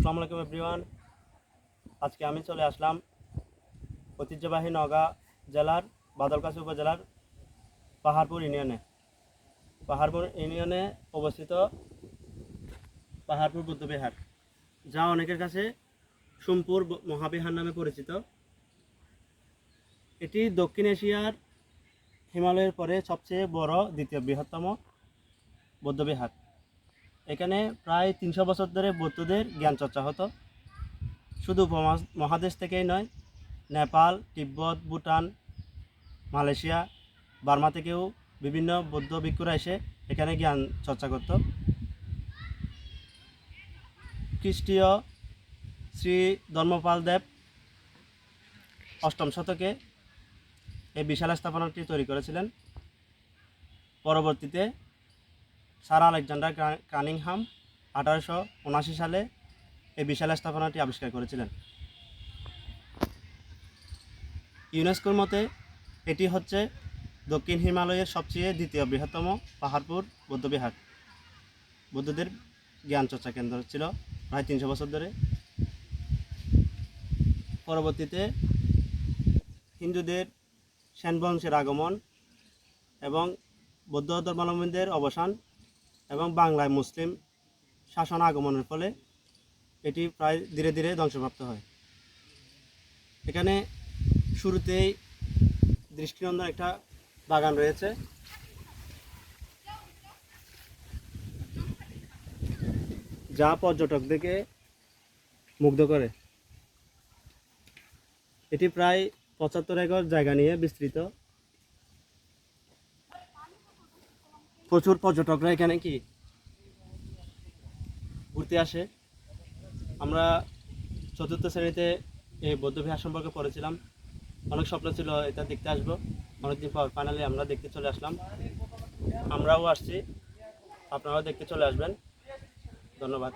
আসসালামু আলাইকুম এভরিওয়ান আজকে আমি চলে আসলাম ঐতিহ্যবাহী নওগাঁ জেলার, বাদলকাছি উপজেলার পাহাড়পুর ইউনিয়নে। পাহাড়পুর ইউনিয়নে অবস্থিত পাহাড়পুর বুদ্ধবিহার যা অনেকের কাছে সোমপুর মহাবিহার নামে পরিচিত। এটি দক্ষিণ এশিয়ার হিমালয়ের পরে সবচেয়ে বড়, দ্বিতীয় বৃহত্তম বৌদ্ধবিহার এখানে প্রায় তিনশো বছর ধরে বৌদ্ধদের জ্ঞান চর্চা হতো। শুধু মহাদেশ থেকেই নয়, নেপাল, তিব্বত, ভুটান, মালয়েশিয়া, বার্মা থেকেও বিভিন্ন বৌদ্ধ ভিক্ষুরা এসে এখানে জ্ঞান চর্চা করত। খ্রিস্টীয় শ্রী ধর্মপাল দেব অষ্টম শতকে এই বিশাল স্থাপনাটি তৈরি করেছিলেন। পরবর্তীতে স্যার আলেকজান্ডার কানিংহাম আঠারোশো উনাশি সালে এই বিশাল স্থাপনাটি আবিষ্কার করেছিলেন। ইউনেস্কোর মতে, এটি হচ্ছে দক্ষিণ হিমালয়ের সবচেয়ে দ্বিতীয় বৃহত্তম পাহাড়পুর বৌদ্ধবিহার। বৌদ্ধদের জ্ঞান চর্চা কেন্দ্র ছিল প্রায় তিনশো বছর ধরে। পরবর্তীতে হিন্দুদের সেন বংশের আগমন এবং বৌদ্ধ ধর্মাবলম্বীদের অবসান এবং বাংলায় মুসলিম শাসন আগমনের ফলে এটি প্রায় ধীরে ধীরে ধ্বংসপ্রাপ্ত হয়। এখানে শুরুতেই দৃষ্টিনন্দন একটা বাগান রয়েছে। যা পর্যটকদেরকে মুগ্ধ করে। এটি প্রায় পঁচাত্তর একর জায়গা নিয়ে বিস্তৃত। প্রচুর পর্যটকরা এখানে কি? ঘুরতে আসে। আমরা চতুর্থ শ্রেণীতে এই বৌদ্ধবিহার সম্পর্কে পড়েছিলাম। অনেক স্বপ্ন ছিল এটা দেখতে আসব। অনেকদিন পর ফাইনালি আমরা দেখতে চলে আসলাম। আমরাও আসছি। আপনারাও দেখতে চলে আসবেন। ধন্যবাদ।